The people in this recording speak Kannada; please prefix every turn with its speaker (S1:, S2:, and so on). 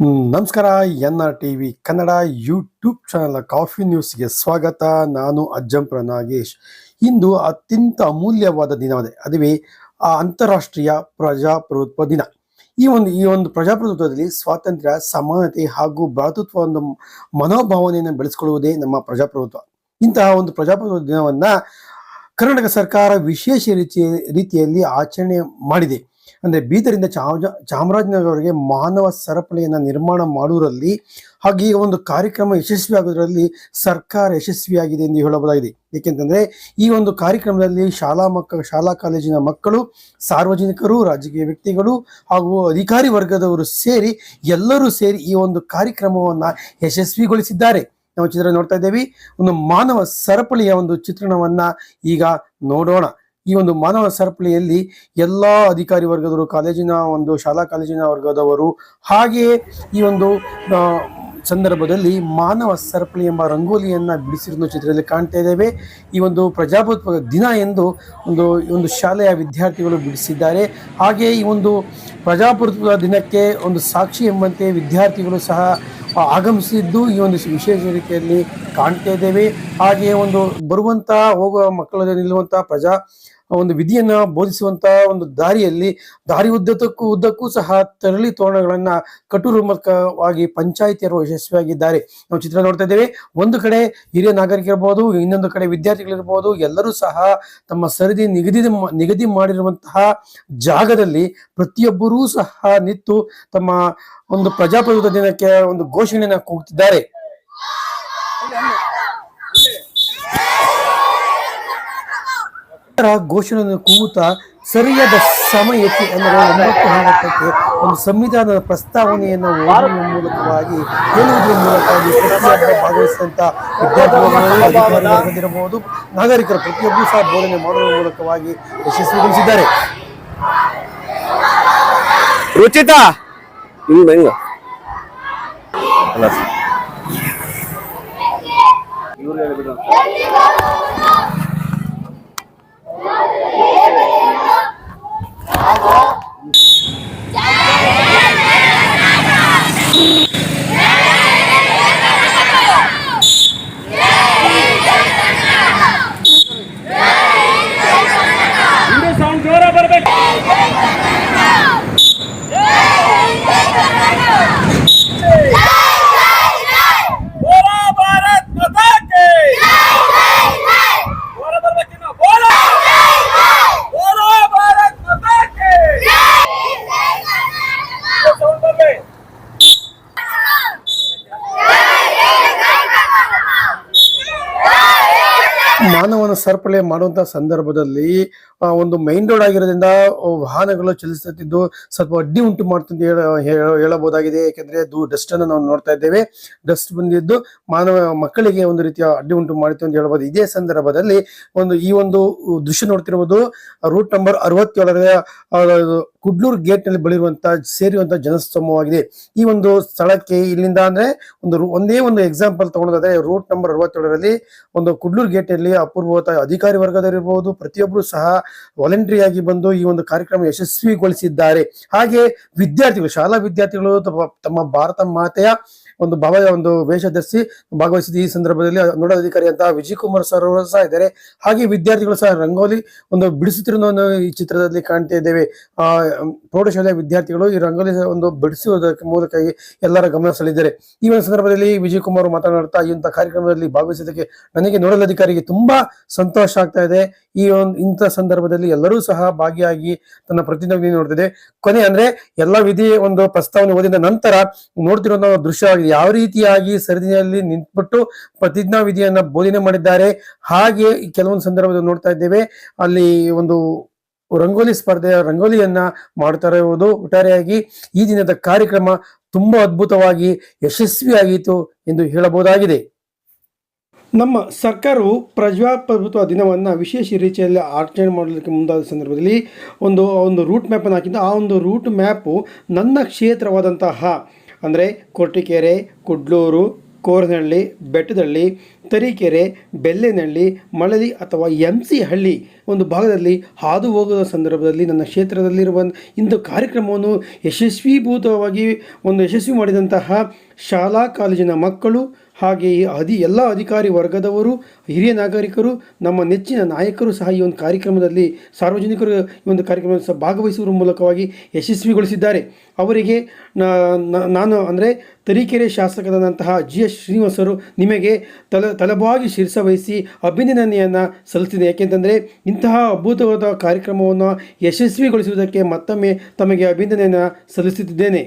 S1: ನಮಸ್ಕಾರ N R T V Kannada YouTube channel coffee ನ್ಯೂಸ್ಗೆ ಸ್ವಾಗತ. ನಾನು ಅಜ್ಜಂಪುರ ನಾಗೇಶ್ ಇಂದು ಅತ್ಯಂತ ಅಮೂಲ್ಯವಾದ ದಿನವಾಗಿದೆ. ಅದುವೇ ಆ ಅಂತಾರಾಷ್ಟ್ರೀಯ ಪ್ರಜಾಪ್ರಭುತ್ವ ದಿನ. ಈ ಒಂದು ಈ ಒಂದು ಪ್ರಜಾಪ್ರಭುತ್ವದಲ್ಲಿ ಸ್ವಾತಂತ್ರ್ಯ, ಸಮಾನತೆ ಹಾಗೂ ಭ್ರಾತೃತ್ವ ಒಂದು ಮನೋಭಾವನೆಯನ್ನು ಬೆಳೆಸಿಕೊಳ್ಳುವುದೇ ನಮ್ಮ ಪ್ರಜಾಪ್ರಭುತ್ವ. ಇಂತಹ ಒಂದು ಪ್ರಜಾಪ್ರಭುತ್ವ ದಿನವನ್ನ ಕರ್ನಾಟಕ ಸರ್ಕಾರ ವಿಶೇಷ ರೀತಿಯ, ರೀತಿಯಲ್ಲಿ ಆಚರಣೆ ಮಾಡಿದೆ. ಅಂದ್ರೆ ಬೀದರಿಂದ ಚಾಮಜ ಚಾಮರಾಜನಗರವರೆಗೆ ಮಾನವ ಸರಪಳಿಯನ್ನ ನಿರ್ಮಾಣ ಮಾಡುವುದರಲ್ಲಿ ಹಾಗೆ ಈ ಒಂದು ಕಾರ್ಯಕ್ರಮ ಯಶಸ್ವಿಯಾಗುವುದರಲ್ಲಿ ಸರ್ಕಾರ ಯಶಸ್ವಿಯಾಗಿದೆ ಎಂದು ಹೇಳಬಹುದಾಗಿದೆ. ಏಕೆಂತಂದರೆ ಈ ಒಂದು ಕಾರ್ಯಕ್ರಮದಲ್ಲಿ ಶಾಲಾ ಮಕ್ಕ, ಶಾಲಾ ಕಾಲೇಜಿನ ಮಕ್ಕಳು, ಸಾರ್ವಜನಿಕರು, ರಾಜಕೀಯ ವ್ಯಕ್ತಿಗಳು ಹಾಗೂ ಅಧಿಕಾರಿ ವರ್ಗದವರು ಸೇರಿ ಎಲ್ಲರೂ ಸೇರಿ ಈ ಒಂದು ಕಾರ್ಯಕ್ರಮವನ್ನ ಯಶಸ್ವಿಗೊಳಿಸಿದ್ದಾರೆ. ನಾವು ಚಿತ್ರ ನೋಡ್ತಾ ಇದ್ದೇವೆ, ಒಂದು ಮಾನವ ಸರಪಳಿಯ ಒಂದು ಚಿತ್ರಣವನ್ನ ಈಗ ನೋಡೋಣ. ಈ ಒಂದು ಮಾನವ ಸರಪಳಿಯಲ್ಲಿ ಎಲ್ಲಾ ಅಧಿಕಾರಿ ವರ್ಗದವರು, ಕಾಲೇಜಿನ ಒಂದು ಶಾಲಾ, ಕಾಲೇಜಿನ ವರ್ಗದವರು, ಹಾಗೆಯೇ ಈ ಒಂದು ಸಂದರ್ಭದಲ್ಲಿ ಮಾನವ ಸರಪಳಿ ಎಂಬ ರಂಗೋಲಿಯನ್ನು ಬಿಡಿಸಿರುವ ಚಿತ್ರದಲ್ಲಿ ಕಾಣ್ತಾ ಇದ್ದೇವೆ. ಈ ಒಂದು ಪ್ರಜಾಪ್ರಭುತ್ವ ದಿನ ಎಂದು ಒಂದು ಒಂದು ಶಾಲೆಯ ವಿದ್ಯಾರ್ಥಿಗಳು ಬಿಡಿಸಿದ್ದಾರೆ. ಹಾಗೆ ಈ ಒಂದು ಪ್ರಜಾಪ್ರಭುತ್ವ ದಿನಕ್ಕೆ ಒಂದು ಸಾಕ್ಷಿ ಎಂಬಂತೆ ವಿದ್ಯಾರ್ಥಿಗಳು ಸಹ ಆಗಮಿಸಿದ್ದು ಈ ಒಂದು ವಿಶೇಷ ರೀತಿಯಲ್ಲಿ ಕಾಣ್ತಾ ಇದ್ದೇವೆ. ಹಾಗೆ ಒಂದು ಬರುವಂತಹ, ಹೋಗುವ ಮಕ್ಕಳ ನಿಲ್ಲುವಂತಹ ಪ್ರಜಾ ಒಂದು ವಿಧಿಯನ್ನ ಬೋಧಿಸುವಂತ ಒಂದು ದಾರಿಯಲ್ಲಿ ದಾರಿ ಉದ್ದಕ್ಕೂ ಉದ್ದಕ್ಕೂ ಸಹ ತೆರಳಿ ತೋರಣಗಳನ್ನ ಕಟುರುಮಕವಾಗಿ ಪಂಚಾಯಿತಿಯರು ಯಶಸ್ವಿಯಾಗಿದ್ದಾರೆ. ನಾವು ಚಿತ್ರ ನೋಡ್ತಾ ಇದ್ದೇವೆ. ಒಂದು ಕಡೆ ಹಿರಿಯ ಇರಬಹುದು ಇನ್ನೊಂದು ಕಡೆ ವಿದ್ಯಾರ್ಥಿಗಳಿರ್ಬೋದು ಎಲ್ಲರೂ ಸಹ ತಮ್ಮ ಸರದಿ ನಿಗದಿ ನಿಗದಿ ಮಾಡಿರುವಂತಹ ಜಾಗದಲ್ಲಿ ಪ್ರತಿಯೊಬ್ಬರೂ ಸಹ ನಿಂತು ತಮ್ಮ ಒಂದು ಪ್ರಜಾಪ್ರಭುತ್ವ ದಿನಕ್ಕೆ ಒಂದು ಘೋಷಣೆಯನ್ನ ಕೂಗ್ತಿದ್ದಾರೆ. ಘೋಷಣೆಯನ್ನು ಕೂಗುತ್ತಾ ಸರಿಯಾದ ಸಮಯಕ್ಕೆ ಅಂದರೆ ಒಂಬತ್ತು ಹನ್ನೊಂದಕ್ಕೆ ಒಂದು ಸಂವಿಧಾನದ ಪ್ರಸ್ತಾವನೆಯನ್ನು ಓದುವ ಮೂಲಕವಾಗಿ ಹೇಳುವುದರ ಮೂಲಕವಾಗಿ ಭಾಗವಹಿಸಿದಂಥ ವಿದ್ಯಾರ್ಥಿಗಳು ನಾಗರಿಕರ ನಾಗರಿಕರು ಪ್ರತಿಯೊಬ್ಬರು ಸಹ ಬೋಧನೆ ಮಾಡುವ ಮೂಲಕವಾಗಿ ಯಶಸ್ವಿಗೊಳಿಸಿದ್ದಾರೆ.
S2: ರುಚಿತ?
S3: ಇವ್ರು
S1: ಮಾನವನ ಸರಪಳಿ ಮಾಡುವಂತಹ ಸಂದರ್ಭದಲ್ಲಿ ಒಂದು ಮೈನ್ ರೋಡ್ ಆಗಿರೋದ್ರಿಂದ ವಾಹನಗಳು ಚಲಿಸುತ್ತಿದ್ದು ಸ್ವಲ್ಪ ಅಡ್ಡಿ ಉಂಟು ಮಾಡ್ತಂತ ಹೇಳ ಹೇಳ- ಹೇಳಬಹುದಾಗಿದೆ. ಯಾಕೆಂದ್ರೆ ಡಸ್ಟ್ ಅನ್ನು ನಾವು ನೋಡ್ತಾ ಇದ್ದೇವೆ. ಡಸ್ಟ್ ಬಂದಿದ್ದು ಮಾನವ ಮಕ್ಕಳಿಗೆ ಒಂದು ರೀತಿಯ ಅಡ್ಡಿ ಉಂಟು ಮಾಡಿತು ಅಂತ ಹೇಳ್ಬೋದು. ಇದೇ ಸಂದರ್ಭದಲ್ಲಿ ಒಂದು, ಈ ಒಂದು ದೃಶ್ಯ ನೋಡ್ತಿರುವುದು ರೂಟ್ ನಂಬರ್ ಅರವತ್ತೇಳರ ಕುಡ್ಲೂರು ಗೇಟ್ನಲ್ಲಿ ಬೆಳೆಯುವಂತ ಸೇರಿರುವಂತಹ ಜನಸ್ತೋಮವಾಗಿದೆ ಈ ಒಂದು ಸ್ಥಳಕ್ಕೆ ಇಲ್ಲಿಂದ ಅಂದ್ರೆ ಒಂದು ಒಂದೇ ಒಂದು ಎಕ್ಸಾಂಪಲ್ ತಗೊಳೋದಾದ್ರೆ ರೂಟ್ ನಂಬರ್ ಅರವತ್ತೇಳರಲ್ಲಿ ಒಂದು ಕುಡ್ಲೂರು ಗೇಟ್ ಅಲ್ಲಿ ಅಪೂರ್ವತ ಅಧಿಕಾರಿ ವರ್ಗದವರಿರ್ಬೋದು ಪ್ರತಿಯೊಬ್ಬರು ಸಹ ವಾಲಂಟರಿ ಆಗಿ ಬಂದು ಈ ಒಂದು ಕಾರ್ಯಕ್ರಮ ಯಶಸ್ವಿಗೊಳಿಸಿದ್ದಾರೆ. ಹಾಗೆ ವಿದ್ಯಾರ್ಥಿಗಳು, ಶಾಲಾ ವಿದ್ಯಾರ್ಥಿಗಳು ತಮ್ಮ ಭಾರತ ಮಾತೆಯ ಒಂದು ಭಾವ ಒಂದು ವೇಷ ಧರಿಸಿ ಭಾಗವಹಿಸಿದ ಈ ಸಂದರ್ಭದಲ್ಲಿ ನೋಡಲ್ ಅಧಿಕಾರಿ ಅಂತ ವಿಜಯ್ ಕುಮಾರ್ ಸರ್ ಅವರು ಸಹ ಇದ್ದಾರೆ. ಹಾಗೆ ವಿದ್ಯಾರ್ಥಿಗಳು ಸಹ ರಂಗೋಲಿ ಒಂದು ಬಿಡಿಸುತ್ತಿರುವುದನ್ನು ಈ ಚಿತ್ರದಲ್ಲಿ ಕಾಣ್ತಾ ಇದ್ದೇವೆ. ಆ, ಪ್ರೌಢಶಾಲೆಯ ವಿದ್ಯಾರ್ಥಿಗಳು ಈ ರಂಗೋಲಿ ಒಂದು ಬಿಡಿಸುವುದಕ್ಕೆ ಮೂಲಕ ಎಲ್ಲರ ಗಮನ ಸೆಳೆದಿದ್ದಾರೆ. ಈ ಒಂದು ಸಂದರ್ಭದಲ್ಲಿ ವಿಜಯ್ ಕುಮಾರ್ ಮಾತನಾಡುತ್ತಾ ಮಾತನಾಡ್ತಾ ಈ ಕಾರ್ಯಕ್ರಮದಲ್ಲಿ ಭಾಗವಹಿಸಿದ್ದಕ್ಕೆ ನನಗೆ ನೋಡಲ್ ಅಧಿಕಾರಿಗೆ ತುಂಬಾ ಸಂತೋಷ ಆಗ್ತಾ ಇದೆ. ಈ ಒಂದು ಇಂಥ ಸಂದರ್ಭದಲ್ಲಿ ಎಲ್ಲರೂ ಸಹ ಭಾಗಿಯಾಗಿ ತನ್ನ ಪ್ರತಿನಿಧಿ ನೋಡ್ತಿದೆ. ಕೊನೆ ಅಂದ್ರೆ ಎಲ್ಲ ವಿಧಿ ಒಂದು ಪ್ರಸ್ತಾವನೆ ಓದಿದ ನಂತರ ನೋಡ್ತಿರೋ ದೃಶ್ಯವಾಗಿದೆ. ಯಾವ ರೀತಿಯಾಗಿ ಸರದಿಯಲ್ಲಿ ನಿಂತ್ಬಿಟ್ಟು ಪ್ರತಿಜ್ಞಾ ವಿಧಿಯನ್ನ ಬೋಧನೆ ಮಾಡಿದ್ದಾರೆ, ಹಾಗೆ ಕೆಲವೊಂದು ಸಂದರ್ಭದಲ್ಲಿ ನೋಡ್ತಾ ಇದ್ದೇವೆ, ಅಲ್ಲಿ ಒಂದು ರಂಗೋಲಿ ಸ್ಪರ್ಧೆಯ ರಂಗೋಲಿಯನ್ನ ಮಾಡ್ತಾ ಇರುವುದು ಒಟ್ಟಾರೆಯಾಗಿ ಈ ದಿನದ ಕಾರ್ಯಕ್ರಮ ತುಂಬಾ ಅದ್ಭುತವಾಗಿ ಯಶಸ್ವಿಯಾಗಿತ್ತು ಎಂದು ಹೇಳಬಹುದಾಗಿದೆ. ನಮ್ಮ ಸರ್ಕಾರವು ಪ್ರಜಾಪ್ರಭುತ್ವ ದಿನವನ್ನು ವಿಶೇಷ ರೀತಿಯಲ್ಲಿ ಆಚರಣೆ ಮಾಡಲಿಕ್ಕೆ ಮುಂದಾದ ಸಂದರ್ಭದಲ್ಲಿ ಒಂದು ಒಂದು ರೂಟ್ ಮ್ಯಾಪನ್ನು ಹಾಕಿದ್ದು, ಆ ಒಂದು ರೂಟ್ ಮ್ಯಾಪು ನನ್ನ ಕ್ಷೇತ್ರವಾದಂತಹ ಅಂದರೆ ಕೊರಟಿಕೆರೆ, ಕುಡ್ಲೂರು ಕೋರನಹಳ್ಳಿ ಬೆಟ್ಟದಹಳ್ಳಿ ತರೀಕೆರೆ ಬೆಲ್ಲೆನಹಳ್ಳಿ ಮಳಲಿ ಅಥವಾ ಎಂ ಸಿ ಹಳ್ಳಿ ಒಂದು ಭಾಗದಲ್ಲಿ ಹಾದು ಹೋಗುವ ಸಂದರ್ಭದಲ್ಲಿ ನನ್ನ ಕ್ಷೇತ್ರದಲ್ಲಿರುವ ಇಂದು ಕಾರ್ಯಕ್ರಮವನ್ನು ಯಶಸ್ವೀಭೂತವಾಗಿ ಒಂದು ಯಶಸ್ವಿ ಮಾಡಿದಂತಹ ಶಾಲಾ ಕಾಲೇಜಿನ ಮಕ್ಕಳು ಹಾಗೆ ಈ ಅಧಿ ಎಲ್ಲ ಅಧಿಕಾರಿ ವರ್ಗದವರು, ಹಿರಿಯ ನಾಗರಿಕರು, ನಮ್ಮ ನೆಚ್ಚಿನ ನಾಯಕರು ಸಹ ಈ ಒಂದು ಕಾರ್ಯಕ್ರಮದಲ್ಲಿ ಸಾರ್ವಜನಿಕರು ಈ ಒಂದು ಕಾರ್ಯಕ್ರಮದಲ್ಲಿ ಸಹ ಭಾಗವಹಿಸುವ ಮೂಲಕವಾಗಿ ಯಶಸ್ವಿಗೊಳಿಸಿದ್ದಾರೆ. ಅವರಿಗೆ ನಾನು ಅಂದರೆ ತರೀಕೆರೆ ಶಾಸಕರಾದಂತಹ ಜಿ ಎಸ್ ಶ್ರೀನಿವಾಸರು ನಿಮಗೆ ತಲೆ ತಲೆಬಾಗಿ ಶಿರಸ ವಹಿಸಿ ಅಭಿನಂದನೆಯನ್ನು ಸಲ್ಲಿಸಿದೆ. ಯಾಕೆಂತಂದರೆ ಇಂತಹ ಅದ್ಭುತವಾದ ಕಾರ್ಯಕ್ರಮವನ್ನು ಯಶಸ್ವಿಗೊಳಿಸುವುದಕ್ಕೆ ಮತ್ತೊಮ್ಮೆ ತಮಗೆ ಅಭಿನಂದನೆಯನ್ನು ಸಲ್ಲಿಸುತ್ತಿದ್ದೇನೆ.